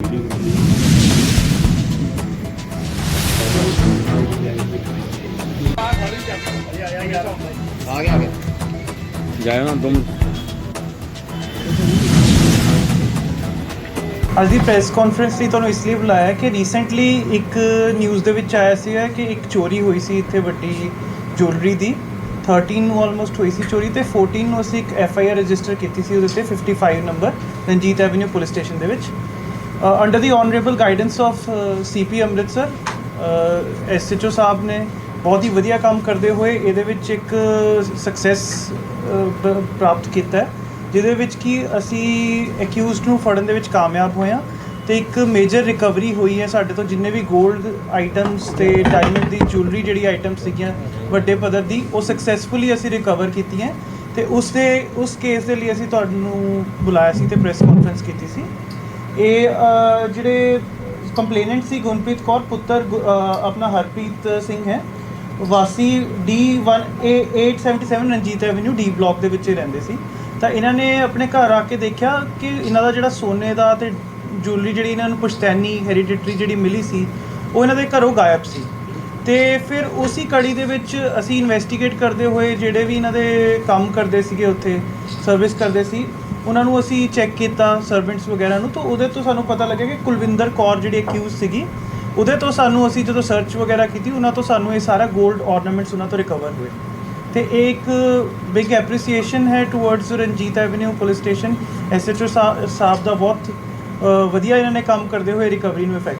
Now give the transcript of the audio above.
ਆ ਗਿਆ ਆ ਗਿਆ ਜਾਇਓ ਨਾ ਤੁਮ ਅੱਜ ਦੀ ਪ੍ਰੈਸ ਕਾਨਫਰੰਸ ਲਈ ਤੁਹਾਨੂੰ ਇਸ ਲਈ ਬੁਲਾਇਆ ਕਿ ਰੀਸੈਂਟਲੀ ਇੱਕ ਨਿਊਜ਼ ਦੇ ਵਿੱਚ ਆਇਆ ਸੀਗਾ ਕਿ ਇੱਕ ਚੋਰੀ ਹੋਈ ਸੀ ਇੱਥੇ ਵੱਡੀ ਜੁਐਲਰੀ ਦੀ। 13 ਨੂੰ ਆਲਮੋਸਟ ਹੋਈ ਸੀ ਚੋਰੀ ਤੇ 14 ਨੂੰ ਅਸੀਂ ਇੱਕ ਐਫ ਆਈ ਆਰ ਰਜਿਸਟਰ ਕੀਤੀ ਸੀ, ਉਹਦੇ ਤੇ 55 number Ranjit avenue police station ਦੇ ਵਿੱਚ। Under the honourable guidance of CP Amritsar SHO sahib ਨੇ ਬਹੁਤ ਹੀ ਵਧੀਆ ਕੰਮ ਕਰਦੇ ਹੋਏ ਇਹਦੇ ਵਿੱਚ ਇੱਕ ਸਕਸੈਸ ਪ੍ਰਾਪਤ ਕੀਤਾ ਜਿਹਦੇ ਵਿੱਚ ਕਿ ਅਸੀਂ ਅਕਿਊਜ਼ਡ ਨੂੰ ਫੜਨ ਦੇ ਵਿੱਚ ਕਾਮਯਾਬ ਹੋਏ ਹਾਂ ਤੇ ਇੱਕ ਮੇਜਰ ਰਿਕਵਰੀ ਹੋਈ ਹੈ ਸਾਡੇ ਤੋਂ ਜਿੰਨੇ ਵੀ 골ਡ ਆਈਟਮਸ ਤੇ ਡਾਇਮੰਡ ਦੀ ਜੁਐਲਰੀ ਜਿਹੜੀ ਆਈਟਮਸ ਸੀਗੀਆਂ ਵੱਡੇ ਪੱਧਰ ਦੀ ਉਹ ਸਕਸੈਸਫੁਲੀ ਅਸੀਂ ਰਿਕਵਰ ਕੀਤੀਆਂ ਤੇ ਉਸ ਦੇ ਉਸ ਕੇਸ ਦੇ ਲਈ ਅਸੀਂ ਤੁਹਾਨੂੰ ਬੁਲਾਇਆ ਸੀ ਤੇ ਪ੍ਰੈਸ ਕਾਨਫਰੰਸ ਕੀਤੀ ਸੀ ਇਹ ਜਿਹੜੇ ਕੰਪਲੇਨੈਂਟ ਸੀ ਗੁਰਪ੍ਰੀਤ ਕੌਰ, ਪੁੱਤਰ ਗੁ- ਆਪਣਾ ਹਰਪ੍ਰੀਤ ਸਿੰਘ ਹੈ, ਵਾਸੀ D1 A877 Ranjit avenue D block ਦੇ ਵਿੱਚ ਰਹਿੰਦੇ ਸੀ। ਤਾਂ ਇਹਨਾਂ ਨੇ ਆਪਣੇ ਘਰ ਆ ਕੇ ਦੇਖਿਆ ਕਿ ਇਹਨਾਂ ਦਾ ਜਿਹੜਾ ਸੋਨੇ ਦਾ ਤੇ ਜੁਐਲਰੀ ਜਿਹੜੀ ਇਹਨਾਂ ਨੂੰ ਪੁਸ਼ਤੈਨੀ ਹੈਰੀਡਿਟਰੀ ਜਿਹੜੀ ਮਿਲੀ ਸੀ, ਉਹ ਇਹਨਾਂ ਦੇ ਘਰੋਂ ਗਾਇਬ ਸੀ। ਤੇ ਫਿਰ ਉਸੇ ਕੜੀ ਦੇ ਵਿੱਚ ਅਸੀਂ ਇਨਵੈਸਟੀਗੇਟ ਕਰਦੇ ਹੋਏ ਜਿਹੜੇ ਵੀ ਇਹਨਾਂ ਦੇ ਕੰਮ ਕਰਦੇ ਸੀਗੇ ਉੱਥੇ ਸਰਵਿਸ ਕਰਦੇ ਸੀ ਉਹਨਾਂ ਨੂੰ ਅਸੀਂ ਚੈੱਕ ਕੀਤਾ ਸਰਵੈਂਟਸ ਵਗੈਰਾ ਨੂੰ ਤਾਂ ਉਹਦੇ ਤੋਂ ਸਾਨੂੰ ਪਤਾ ਲੱਗਿਆ ਕਿ ਕੁਲਵਿੰਦਰ ਕੌਰ ਜਿਹੜੀ ਅਕਿਊਜ਼ ਸੀਗੀ ਉਹਦੇ ਤੋਂ ਸਾਨੂੰ ਅਸੀਂ ਜਦੋਂ ਸਰਚ ਵਗੈਰਾ ਕੀਤੀ ਉਹਨਾਂ ਤੋਂ ਸਾਨੂੰ ਇਹ ਸਾਰਾ 골ਡ ornaments ਉਹਨਾਂ ਤੋਂ ਰਿਕਵਰ ਹੋਏ। ਤੇ ਇਹ ਇੱਕ ਬਿਗ ਐਪਰੀਸੀਏਸ਼ਨ ਹੈ towards Ranjit avenue police station SHO sahib ਦਾ ਬਹੁਤ ਅ, ਵਧੀਆ ਇਹਨਾਂ ਨੇ ਕੰਮ ਕਰਦੇ ਹੋਏ ਰਿਕਵਰੀ ਨੂੰ ਇਫੈਕਟ